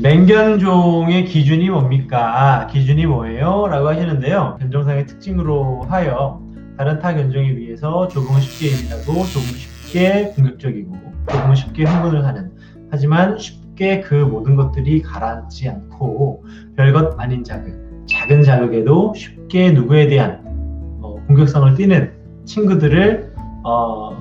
맹견종의 기준이 뭡니까? 아, 기준이 뭐예요? 라고 하시는데요. 견종상의 특징으로 하여 다른 타 견종에 비해서 조금은 쉽게 예민하고 조금 쉽게 공격적이고 조금은 쉽게 흥분을 하는 하지만 쉽게 그 모든 것들이 가라앉지 않고 별것 아닌 자극 작은 자극에도 쉽게 누구에 대한 어, 공격성을 띠는 친구들을 어,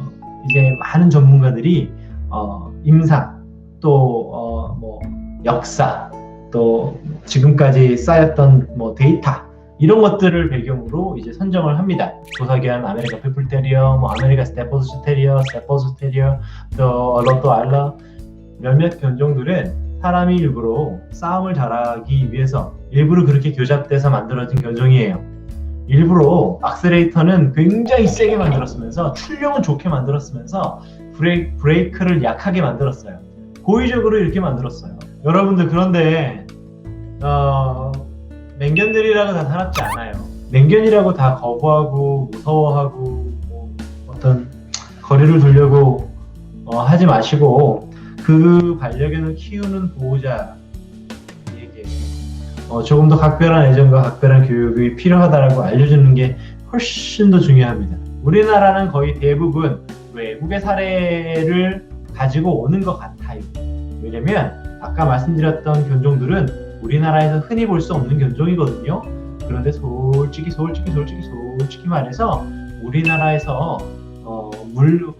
이제 많은 전문가들이 어, 임상 또뭐 역사 또 지금까지 쌓였던 뭐 데이터 이런 것들을 배경으로 이제 선정을 합니다. 조사기한 아메리카 피플 테리어, 뭐 아메리카 스테퍼스 테리어, 스테퍼스 테리어, 또 로또 알라 몇몇 견종들은 사람이 일부러 싸움을 잘하기 위해서 일부러 그렇게 교잡돼서 만들어진 견종이에요. 일부러 악셀레이터는 굉장히 세게 만들었으면서 출력은 좋게 만들었으면서 브레이, 브레이크를 약하게 만들었어요. 고의적으로 이렇게 만들었어요. 여러분들 그런데 어, 맹견들이라고 다 살았지 않아요. 맹견이라고 다 거부하고 무서워하고 뭐 어떤 거리를 두려고 어, 하지 마시고 그 반려견을 키우는 보호자에게 어, 조금 더 각별한 애정과 각별한 교육이 필요하다라고 알려주는 게 훨씬 더 중요합니다. 우리나라는 거의 대부분 외국의 사례를 가지고 오는 것 같아요. 왜냐면 아까 말씀드렸던 견종들은 우리나라에서 흔히 볼 수 없는 견종이거든요. 그런데 솔직히 솔직히 솔직히 솔직히 말해서 우리나라에서 어, 물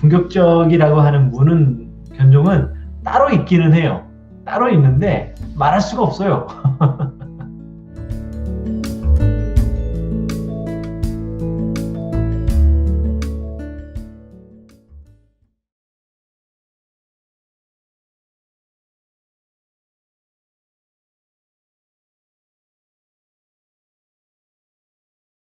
공격적이라고 하는 무는 견종은 따로 있기는 해요. 따로 있는데 말할 수가 없어요.